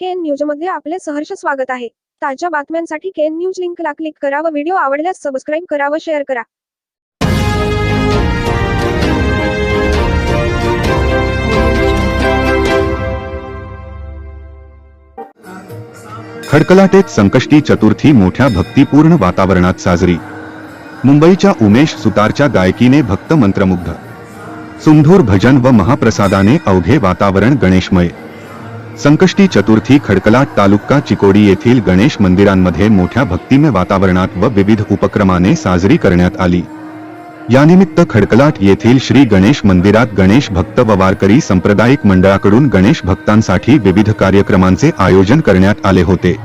केन न्यूजमध्ये आपले सहर्ष स्वागत आहे. ताज्या बातम्यांसाठी केन न्यूज लिंकला क्लिक करा व व्हिडिओ आवडल्यास सबस्क्राईब करा व शेअर करा. खडकलाटेत संकष्टी चतुर्थी मोठ्या भक्तिपूर्ण वातावरणात साजरी. मुंबईच्या उमेश सुतारच्या गायकीने भक्त मंत्रमुग्ध. सुंधूर भजन व महाप्रसादाने अवघे वातावरण गणेशमय. संकष्टी चतुर्थी खडकलाट तालुका चिकोडी येथील गणेश मंदिरांमध्ये मोठ्या भक्तिमय वातावरणात व विविध उपक्रमाने साजरी करण्यात आली. यानिमित्त खडकलाट येथील श्री गणेश मंदिरात गणेश भक्त व वारकरी सांप्रदायिक मंडळाकडून गणेश भक्तांसाठी विविध कार्यक्रमांचे आयोजन करण्यात आले होते.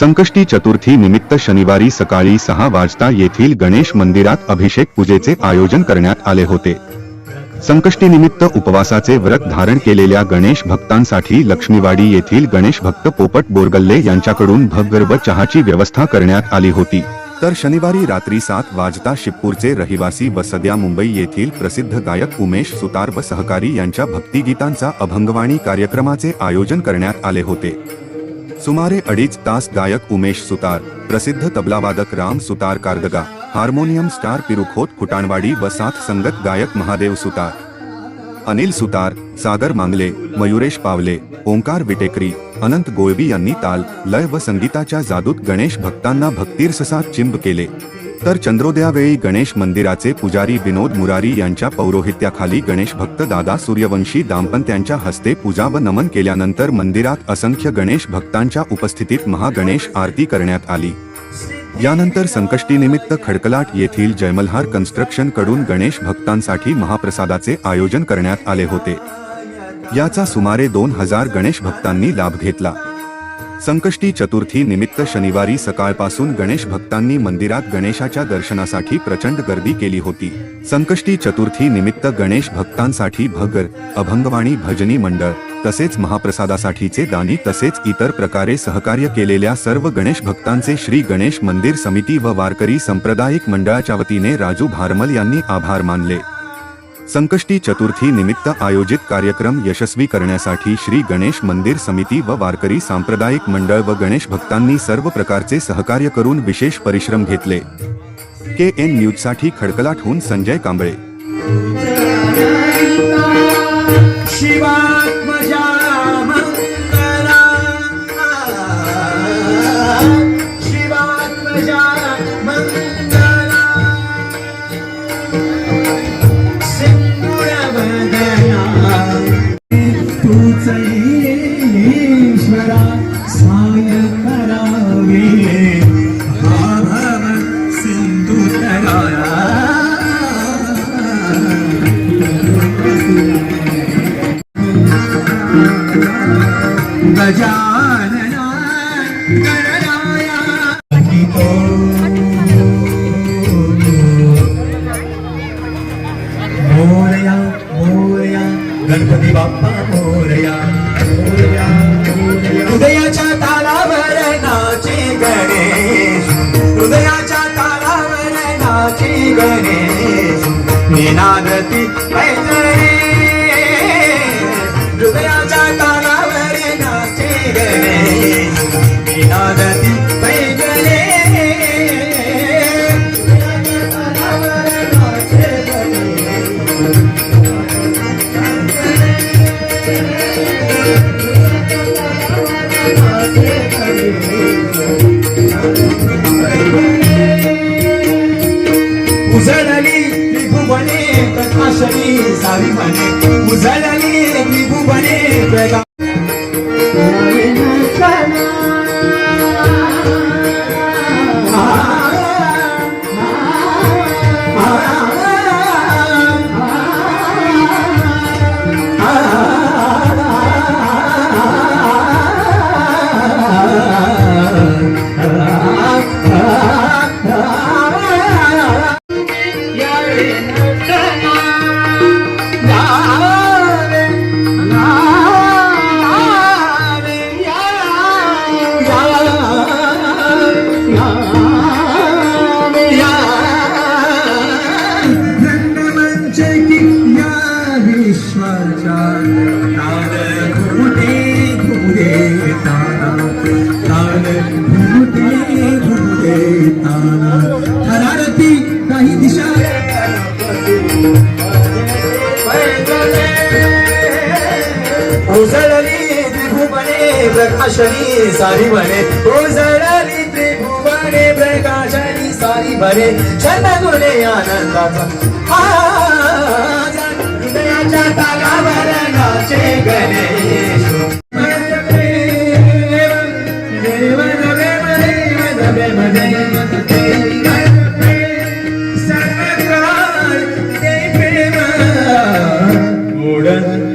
संकष्टी चतुर्थी निमित्त शनिवारी सकाळी सहा वाजता येथील गणेश मंदिरात अभिषेक पूजेचे आयोजन करण्यात आले होते. संकष्टीनिमित्त उपवासाचे व्रत धारण केलेल्या गणेश भक्तांसाठी लक्ष्मीवाडी येथील गणेश भक्त पोपट बोरगल्ले यांच्याकडून भगर चहाची व्यवस्था करण्यात आली होती. तर शनिवारी रात्री सात वाजता शिवपूरचे रहिवासी व सध्या मुंबई येथील प्रसिद्ध गायक उमेश सुतार व सहकारी यांच्या भक्तिगीतांचा अभंगवाणी कार्यक्रमाचे आयोजन करण्यात आले होते. सुमारे अडीच तास गायक उमेश सुतार प्रसिद्ध तबलावादक राम सुतार कारदगा हार्मोनियम स्टार पिरुखोत खुटाणवाडी व साथ संगत गायक महादेव सुतार अनिल सुतार सागर मांगले मयुरेश पावले ओंकार विटेकरी अनंत गोळवी यांनी ताल लय व संगीताच्या जादूत गणेश भक्तांना भक्तिरससात चिंब केले. तर चंद्रोदयावेळी गणेश मंदिराचे पुजारी विनोद मुरारी यांच्या पौरोहित्याखाली गणेश भक्त दादा सूर्यवंशी दाम्पत्यांच्या हस्ते पूजा व नमन केल्यानंतर मंदिरात असंख्य गणेश भक्तांच्या उपस्थितीत महागणेश आरती करण्यात आली. यानंतर संकष्टीनिमित्त खडकलाट येथील जयमल्हार कन्स्ट्रक्शनकडून गणेश भक्तांसाठी महाप्रसादाचे आयोजन करण्यात आले होते. याचा सुमारे दोन हजार गणेश भक्तांनी लाभ घेतला. संकष्टी चतुर्थी निमित्त शनिवारी सकाळपासून गणेश भक्तांनी मंदिरात गणेशाच्या दर्शनासाठी प्रचंड गर्दी केली होती. संकष्टी चतुर्थी निमित्त गणेश भक्तांसाठी भगर अभंगवाणी भजनी मंडळ तसेच महाप्रसादासाठीचे दानी तसेच इतर प्रकारे सहकार्य केलेल्या सर्व गणेश भक्तांचे श्री गणेश मंदिर समिती व वारकरी सांप्रदायिक मंडळाच्या वतीने राजू भारमल यांनी आभार मानले. संकष्टी चतुर्थी निमित्त आयोजित कार्यक्रम यशस्वी करण्यासाठी श्री गणेश मंदिर समिती व वारकरी सांप्रदायिक मंडळ व गणेश भक्तांनी सर्व प्रकारचे सहकार्य करून विशेष परिश्रम घेतले. के एन न्यूजसाठी खडकलाटहून संजय कांबळे. 家 प्रकाशनी सारी म्हणे उजळली त्रिभुवने प्रकाशनी सारी म्हणे छंद गुणे आनंदाचा हृदयाच्या तालावर नाचे गणेश। देव देव देव मोडन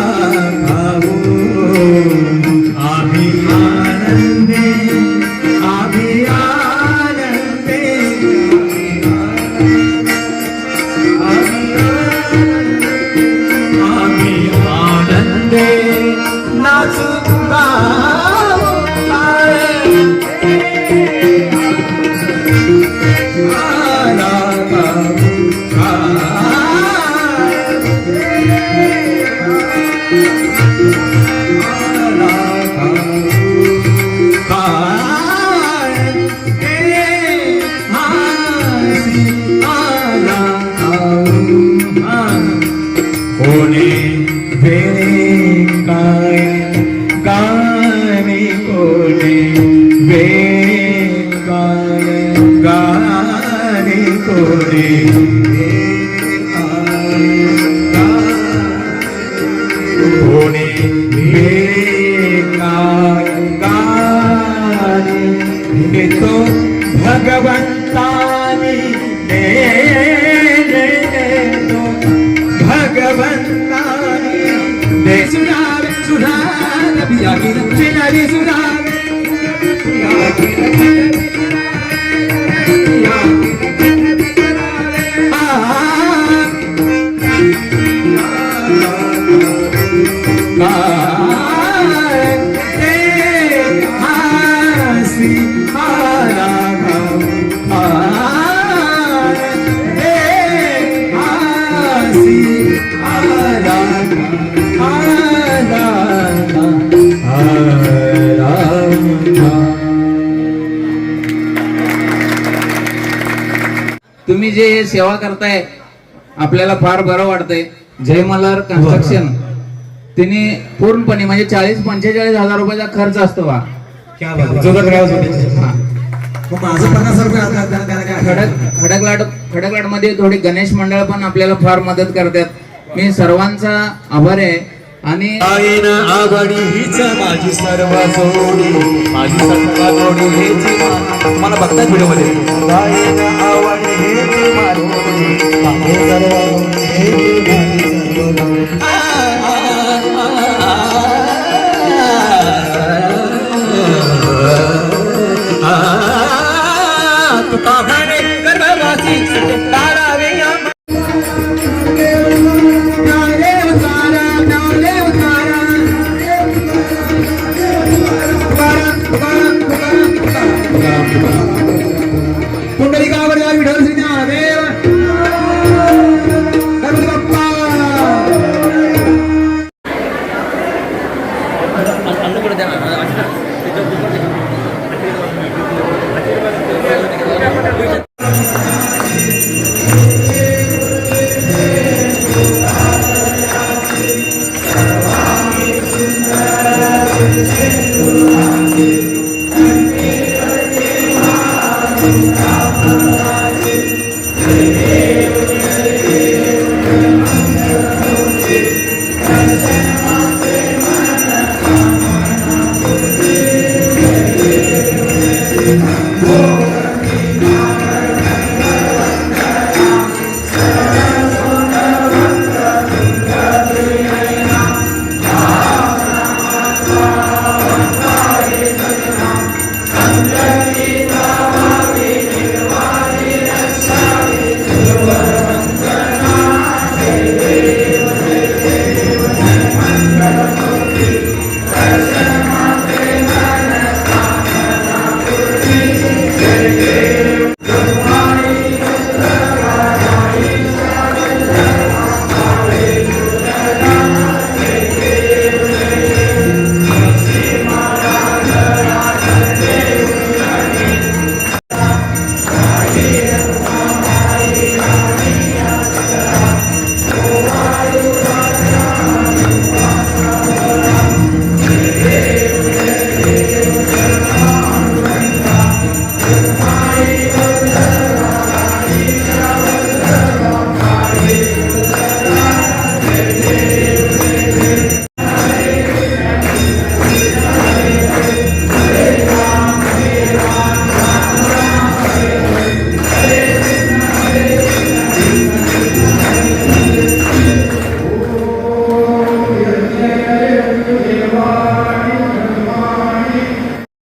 आला বেড়ে কায় গানে কোলে বেড়ে কায় গানে কোলে ভোরে বেড়ে কায় গানে তো ভগবন্তানি ভগবন্ত ஹரிசுராவே तुम्ही जे हे सेवा करताय आपल्याला फार बरं वाटतंय. जय मल्हार कन्स्ट्रक्शन तिने पूर्णपणे म्हणजे चाळीस पंचेचाळीस हजार रुपयाचा खर्च असतो बा. हा. खडक खडकलाट खडकलाटमध्ये थोडी गणेश मंडळ पण आपल्याला फार मदत करतात. मी सर्वांचा आभार आहे. आणि आवडी हीच माझी सर्व जोडी. माझी सर्व जोडी हेच मा- मला बघताय व्हिडिओमध्ये आवडी हीच सर्व जोडी हेच माझी सर्व